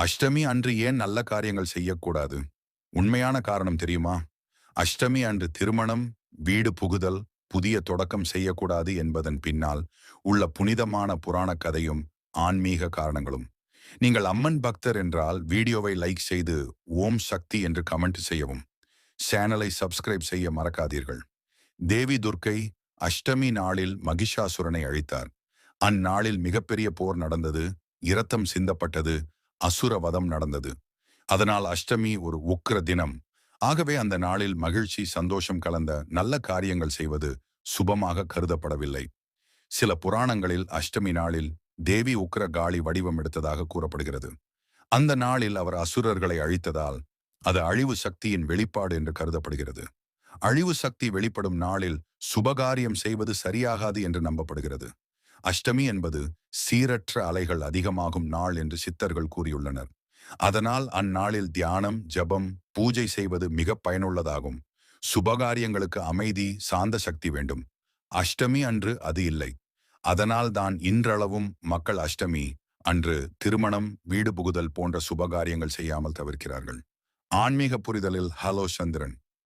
அஷ்டமி அன்று ஏன் நல்ல காரியங்கள் செய்யக்கூடாது? உண்மையான காரணம் தெரியுமா? அஷ்டமி அன்று திருமணம் வீடு புகுதல் புதிய தொடக்கம் செய்யக்கூடாது என்பதன் பின்னால் உள்ள புனிதமான புராணக் கதையும் ஆன்மீக காரணங்களும். நீங்கள் அம்மன் பக்தர் என்றால் வீடியோவை லைக் செய்து ஓம் சக்தி என்று கமெண்ட் செய்யவும். சேனலை சப்ஸ்கிரைப் செய்ய மறக்காதீர்கள். தேவி துர்க்கை அஷ்டமி நாளில் மகிஷாசுரனை அழித்தார். அந்நாளில் மிகப்பெரிய போர் நடந்தது. இரத்தம் சிந்தப்பட்டது. அசுரவதம் நடந்தது. அதனால் அஷ்டமி ஒரு உக்கிர தினம். ஆகவே அந்த நாளில் மகிழ்ச்சி சந்தோஷம் கலந்த நல்ல காரியங்கள் செய்வது சுபமாக கருதப்படவில்லை. சில புராணங்களில் அஷ்டமி நாளில் தேவி உக்கிர காளி வடிவம் எடுத்ததாக கூறப்படுகிறது. அந்த நாளில் அவர் அசுரர்களை அழித்ததால் அது அழிவு சக்தியின் வெளிப்பாடு என்று கருதப்படுகிறது. அழிவு சக்தி வெளிப்படும் நாளில் சுபகாரியம் செய்வது சரியாகாது என்று நம்பப்படுகிறது. அஷ்டமி என்பது சீரற்ற அலைகள் அதிகமாகும் நாள் என்று சித்தர்கள் கூறியுள்ளனர். அதனால் அந்நாளில் தியானம் ஜபம் பூஜை செய்வது மிக பயனுள்ளதாகும். சுபகாரியங்களுக்கு அமைதி சாந்த சக்தி வேண்டும். அஷ்டமி அன்று அது இல்லை. அதனால் தான் இன்றளவும் மக்கள் அஷ்டமி அன்று திருமணம் வீடு புகுதல் போன்ற சுபகாரியங்கள் செய்யாமல் தவிர்க்கிறார்கள். ஆன்மீக புரிதலில் ஹலோ சந்திரன்